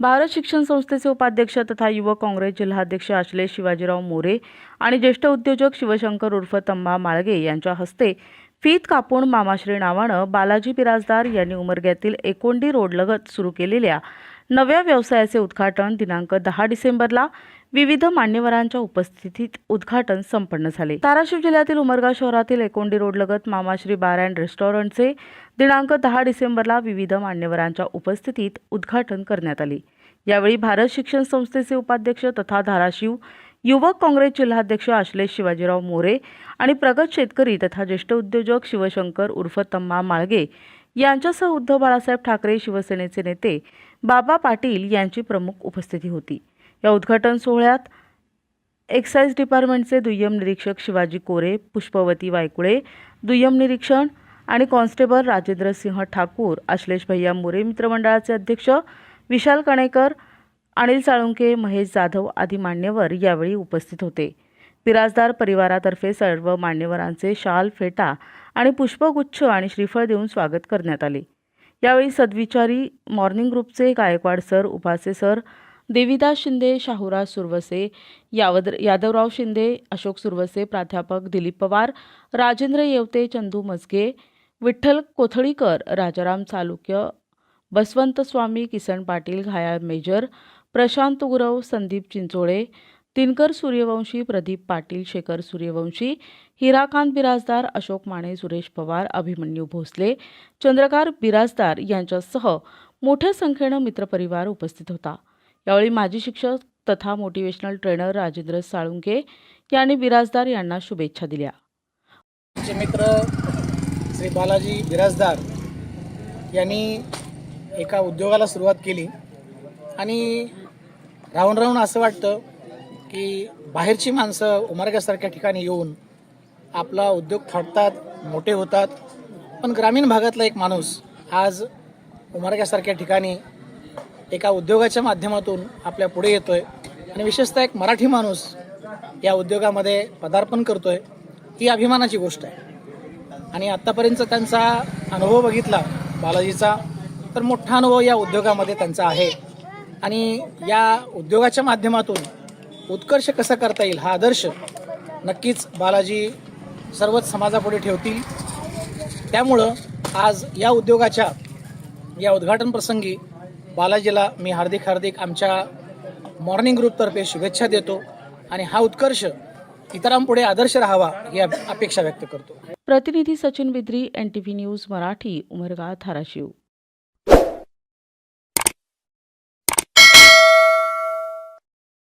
भारत शिक्षण संस्थेचे उपाध्यक्ष तथा युवक काँग्रेस जिल्हाध्यक्ष आश्लेष शिवाजीराव मोरे आणि ज्येष्ठ उद्योजक शिवशंकर उर्फ तंबा माळगे यांच्या हस्ते फीत कापून मामाश्री नावानं बालाजी बिराजदार यांनी उमरग्यातील एकोंडी रोडलगत सुरू केलेल्या नव्या व्यवसायाचे उद्घाटन दिनांक दहा डिसेंबरला विविध मान्यवरांच्या उपस्थितीत उद्घाटन संपन्न झाले. धाराशिव जिल्ह्यातील उमरगा शहरातील एकोंडी रोडलगत मामाश्री बार अँड रेस्टॉरंटचे दिनांक दहा डिसेंबरला विविध मान्यवरांच्या उपस्थितीत उद्घाटन करण्यात आले. यावेळी भारत शिक्षण संस्थेचे उपाध्यक्ष तथा धाराशिव युवक काँग्रेस जिल्हाध्यक्ष आश्लेष शिवाजीराव मोरे आणि प्रगत शेतकरी तथा ज्येष्ठ उद्योजक शिवशंकर उर्फ तम्मा माळगे यांच्यासह उद्धव बाळासाहेब ठाकरे शिवसेनेचे नेते बाबा पाटील यांची प्रमुख उपस्थिती होती. या उद्घाटन सोहळ्यात एक्साईज डिपार्टमेंटचे दुय्यम निरीक्षक शिवाजी कोरे पुष्पवती वायकुळे दुय्यम निरीक्षण आणि कॉन्स्टेबल राजेंद्र सिंह ठाकूर आश्लेष भैया मोरे मित्रमंडळाचे अध्यक्ष विशाल कणेकर अनिल साळुंके महेश जाधव आदी मान्यवर यावेळी उपस्थित होते. बिराजदार परिवारातर्फे सर्व मान्यवरांचे शाल फेटा आणि पुष्पगुच्छ आणि श्रीफळ देऊन स्वागत करण्यात आले. यावेळी सद्विचारी मॉर्निंग ग्रुपचे गायकवाड सर उपासे सर देविदास शिंदे शाहूराज सुरवसे यावद यादवराव शिंदे अशोक सुरवसे प्राध्यापक दिलीप पवार राजेंद्र येवते चंदू मजगे विठ्ठल कोथळीकर राजाराम चालुक्य बसवंत स्वामी किसन पाटील घायाळ मेजर प्रशांत गुरव संदीप चिंचोळे दिनकर सूर्यवंशी प्रदीप पाटील शेखर सूर्यवंशी हिराकांत बिराजदार अशोक माने सुरेश पवार अभिमन्यू भोसले चंद्रकार बिराजदार यांच्यासह मोठ्या संख्येनं मित्रपरिवार उपस्थित होता. यावेळी माजी शिक्षक तथा मोटिवेशनल ट्रेनर राजेंद्र साळुंके यांनी बिराजदार यांना शुभेच्छा दिल्या. मित्र श्री बालाजी बिराजदार यांनी एका उद्योगाला सुरुवात केली आणि राहून राहून असं वाटतं की बाहेरची माणसं उमरग्यासारख्या ठिकाणी येऊन आपला उद्योग थाटतात मोठे होतात. पण ग्रामीण भागातला एक माणूस आज उमारग्यासारख्या ठिकाणी एका उद्योगाच्या माध्यमातून आपल्या पुढे येतोय. आणि विशेषतः एक मराठी माणूस या उद्योगामध्ये पदार्पण करतोय ही अभिमानाची गोष्ट आहे. आणि आत्तापर्यंत त्यांचा अनुभव बघितला बालाजीचा तर मोठा अनुभव या उद्योगामध्ये त्यांचा आहे. आणि या उद्योगाच्या माध्यमातून उत्कर्ष कसा करता येईल हा आदर्श नक्कीच बालाजी सर्वच समाजापुढे ठेवतील. त्यामुळं आज या उद्योगाच्या या उद्घाटन प्रसंगी बालाजीला मी हार्दिक हार्दिक आमच्या मॉर्निंग ग्रुपतर्फे शुभेच्छा देतो आणि हा उत्कर्ष इतरांपुढे आदर्श राहावा ही अपेक्षा व्यक्त करतो. प्रतिनिधी Sachin Bidri N T V news Marathi Umarga Dharashiv.